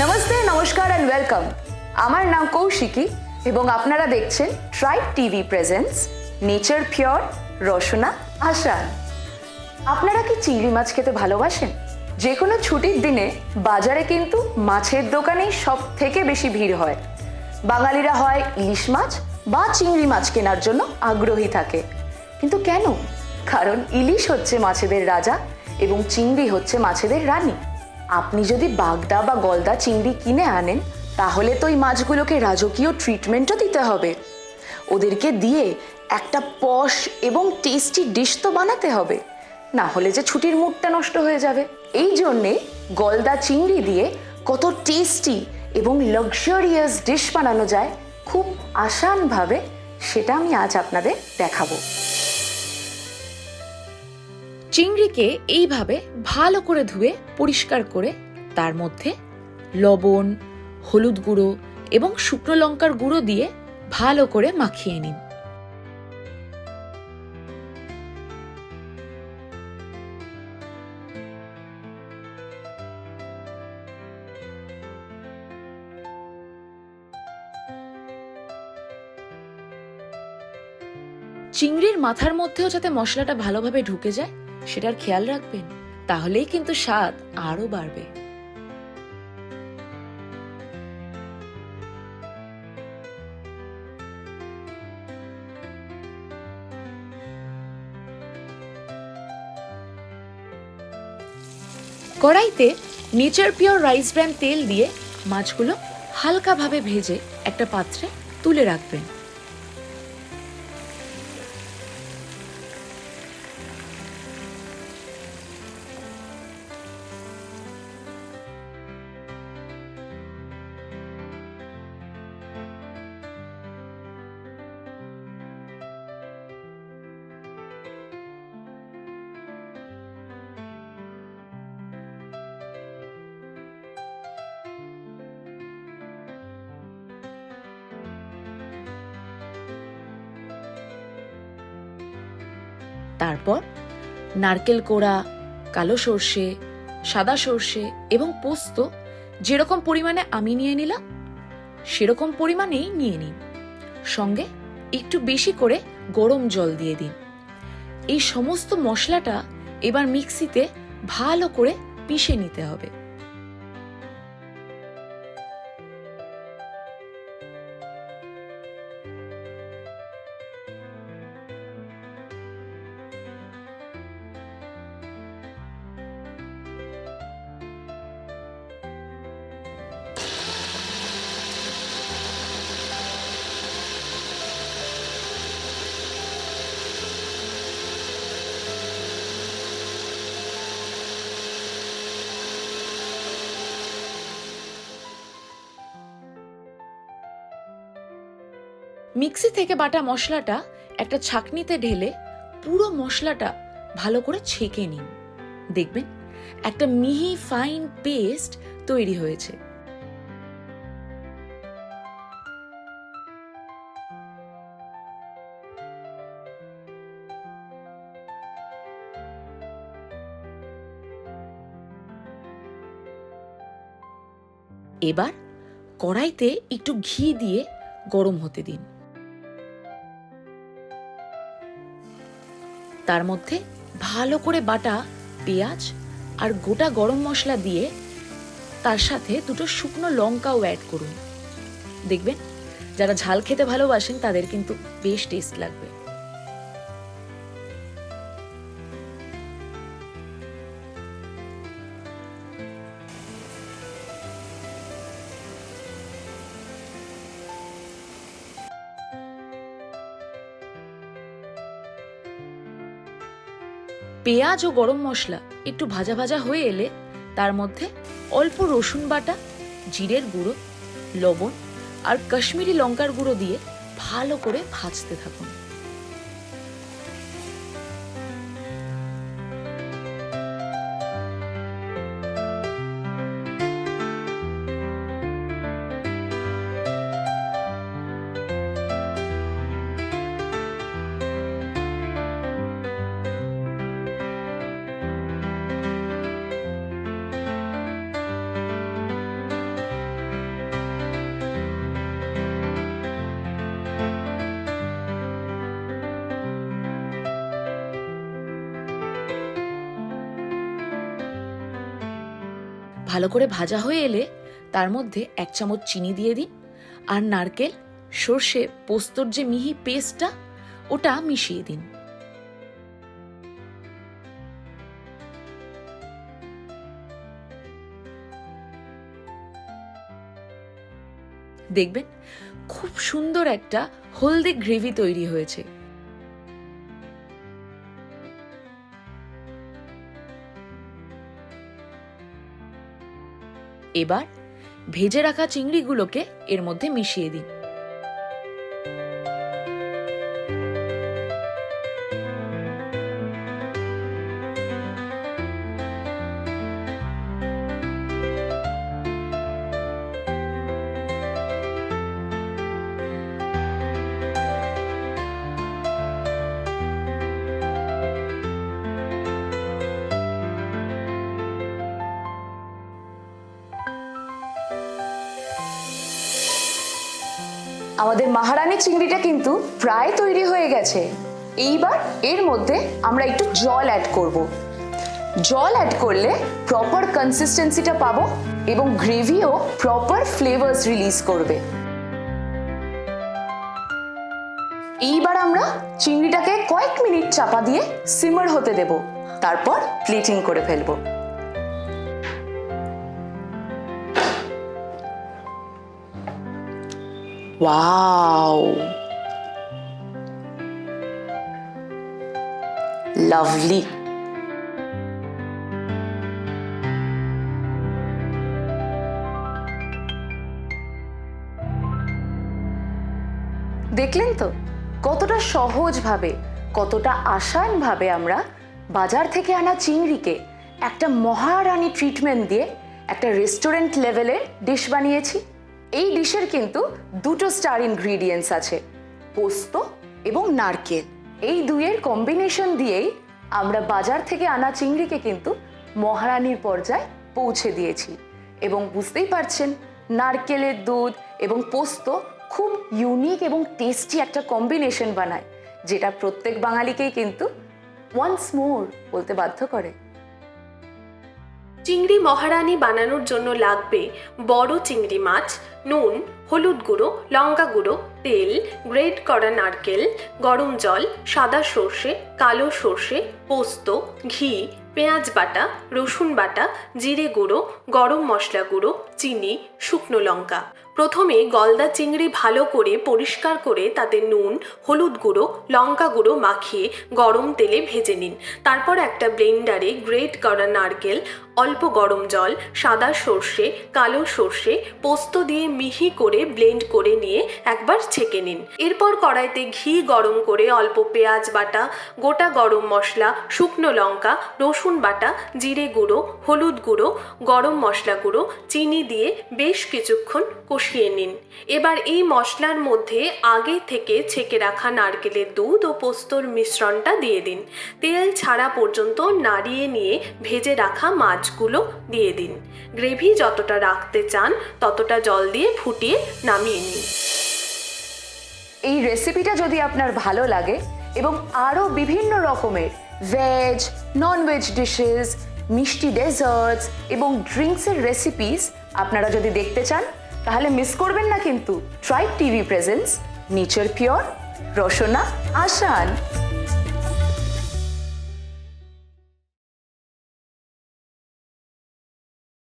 নমস্তে, নমস্কার and welcome আমার নাম কৌশিকী এবং আপনারা দেখছেন tribe TV presents nature pure Rasna Aasan আপনারা কি চিংড়ি মাছ খেতে ভালোবাসেন? যে কোনো ছুটির দিনে বাজারে কিন্তু মাছের দোকানেই সব থেকে বেশি ভিড় হয়। বাঙালিরা হয় ইলিশ মাছ বা চিংড়ি মাছ কেনার জন্য আগ্রহী থাকে। কিন্তু কেন? কারণ ইলিশ হচ্ছে মাছেদের রাজা এবং চিংড়ি হচ্ছে মাছেদের রানী। আপনি যদি বাগদা বা গলদা চিংড়ি কিনে আনেন, তাহলে তো ওই মাছগুলোকে রাজকীয় ট্রিটমেন্টও দিতে হবে। ওদেরকে দিয়ে একটা পশ এবং টেস্টি ডিশ তো বানাতে হবে। না হলে যে ছুটির মুডটা নষ্ট হয়ে যাবে। এই জন্যে গলদা চিংড়ি দিয়ে কত টেস্টি এবং লাক্সারিয়াস ডিশ বানানো যায়, খুব আসানভাবে সেটা আমি আজ আপনাদের দেখাবো। চিংড়িকে এইভাবে ভালো করে ধুয়ে পরিষ্কার করে তার মধ্যে লবণ, হলুদ গুঁড়ো এবং শুকনো লঙ্কার গুঁড়ো দিয়ে ভালো করে মাখিয়ে নিন। চিংড়ির মাথার মধ্যেও যাতে মশলাটা ভালোভাবে ঢুকে যায় সেটার খেয়াল রাখবেন, তাহলেই কিন্তু স্বাদ আরও বাড়বে। কড়াইতে নেচার পিওর রাইস ব্র্যান্ড তেল দিয়ে মাছগুলো হালকাভাবে ভেজে একটা পাত্রে তুলে রাখবেন। তারপর নারকেল কোড়া, কালো সর্ষে, সাদা সর্ষে এবং পোস্ত যেরকম পরিমাণে আমি নিয়ে নিলাম, সেরকম পরিমাণেই নিয়ে নিন। সঙ্গে একটু বেশি করে গরম জল দিয়ে দিন। এই সমস্ত মশলাটা এবার মিক্সিতে ভালো করে পিষে নিতে হবে। মিক্সি থেকে বাটা মশলাটা একটা ছাকনিতে ঢেলে পুরো মশলাটা ভালো করে ছেঁকে নিন। দেখবেন একটা মিহি ফাইন পেস্ট তৈরি হয়েছে। এবার কড়াইতে একটু ঘি দিয়ে গরম হতে দিন। তার মধ্যে ভালো করে বাটা পেঁয়াজ আর গোটা গরম মশলা দিয়ে তার সাথে দুটো শুকনো লঙ্কাও অ্যাড করুন। দেখবেন, যারা ঝাল খেতে ভালোবাসেন তাদের কিন্তু বেশ টেস্ট লাগবে। পেঁয়াজ ও গরম মশলা একটু ভাজা ভাজা হয়ে এলে তার মধ্যে অল্প রসুন বাটা, জিরের গুঁড়ো, লবণ আর কাশ্মীরি লঙ্কার গুঁড়ো দিয়ে ভালো করে ভাজতে থাকুন। ভালো করে ভাজা হয়ে এলে তার মধ্যে এক চামচ চিনি দিয়ে দিন আর নারকেল, সর্ষে, পোস্তর যে মিহি পেস্টটা, ওটা মিশিয়ে দিন। দেখবেন, খুব সুন্দর একটা হলদে গ্রেভি তৈরি হয়েছে। এবার ভেজে রাখা চিংড়িগুলোকে এর মধ্যে মিশিয়ে দিন আমাদের মহারানী চিংড়িটা কিন্তু প্রায় তৈরি হয়ে গেছে। এইবার এর মধ্যে আমরা একটু জল অ্যাড করব। জল অ্যাড করলে প্রপার কনসিস্টেন্সিটা পাবো এবং গ্রেভিও প্রপার ফ্লেভার্স রিলিজ করবে। এইবার আমরা চিংড়িটাকে কয়েক মিনিট চাপা দিয়ে সিমার হতে দেব। তারপর প্লেটিং করে ফেলব। Wow. Lovely. দেখলেন তো কতটা সহজভাবে, কতটা আসানভাবে আমরা বাজার থেকে আনা চিংড়িকে একটা মহারানী ট্রিটমেন্ট দিয়ে একটা রেস্টুরেন্ট লেভেলের ডিশ বানিয়েছি এই ডিশের কিন্তু দুটো স্টার ইনগ্রিডিয়েন্টস আছে, পোস্ত এবং নারকেল। এই দুইয়ের কম্বিনেশন দিয়েই আমরা বাজার থেকে আনা চিংড়িকে কিন্তু মহারানীর পর্যায়ে পৌঁছে দিয়েছি। এবং বুঝতেই পারছেন, নারকেলের দুধ এবং পোস্ত খুব ইউনিক এবং টেস্টি একটা কম্বিনেশন বানায়, যেটা প্রত্যেক বাঙালিকেই কিন্তু ওয়ান্স মোর বলতে বাধ্য করে। চিংড়ি মহারানি বানানোর জন্য লাগবে বড় চিংড়ি মাছ, নুন, হলুদ গুঁড়ো, লঙ্কা গুঁড়ো, তেল, গ্রেট করা নারকেল, গরম জল, সাদা সর্ষে, কালো সর্ষে, পোস্ত, ঘি, পেঁয়াজ বাটা, রসুন বাটা, জিরে গুঁড়ো, গরম মশলা গুঁড়ো, চিনি, শুকনো লঙ্কা। প্রথমে গলদা চিংড়ি ভালো করে পরিষ্কার করে তাতে নুন, হলুদ গুঁড়ো, লঙ্কা গুঁড়ো মাখিয়ে গরম তেলে ভেজে নিন। তারপর একটা ব্লেন্ডারে গ্রেট করা নারকেল অল্প গরম জল, সাদা সর্ষে, কালো সর্ষে পোস্ত দিয়ে মিহি করে ব্লেন্ড করে নিয়ে একবার ছেঁকে নিন। এরপর কড়াইতে ঘি গরম করে অল্প পেঁয়াজ বাটা, গোটা গরম মশলা, শুকনো লঙ্কা, রসুন বাটা, জিরে গুঁড়ো, হলুদ গুঁড়ো, গরম মশলা গুঁড়ো, চিনি দিয়ে বেশ কিছুক্ষণ কষিয়ে নিন। এবার এই মশলার মধ্যে আগে থেকে ছেঁকে রাখা নারকেলের দুধ ও পোস্তর মিশ্রণটা দিয়ে দিন। তেল ছাড়া পর্যন্ত নাড়িয়ে নিয়ে ভেজে রাখা মাছগুলো দিয়ে দিন। গ্রেভি যতটা রাখতে চান, ততটা জল দিয়ে ফুটিয়ে নামিয়ে নিন। এই রেসিপিটা যদি আপনার ভালো লাগে এবং আরও বিভিন্ন রকমের ভেজ নন ভেজ ডিশেস মিষ্টি ডেজার্টস এবং ড্রিঙ্কসের রেসিপিস আপনারা যদি দেখতে চান, তাহলে মিস করবেন না কিন্তু। Tribe TV presents nature pure Rasna Aasan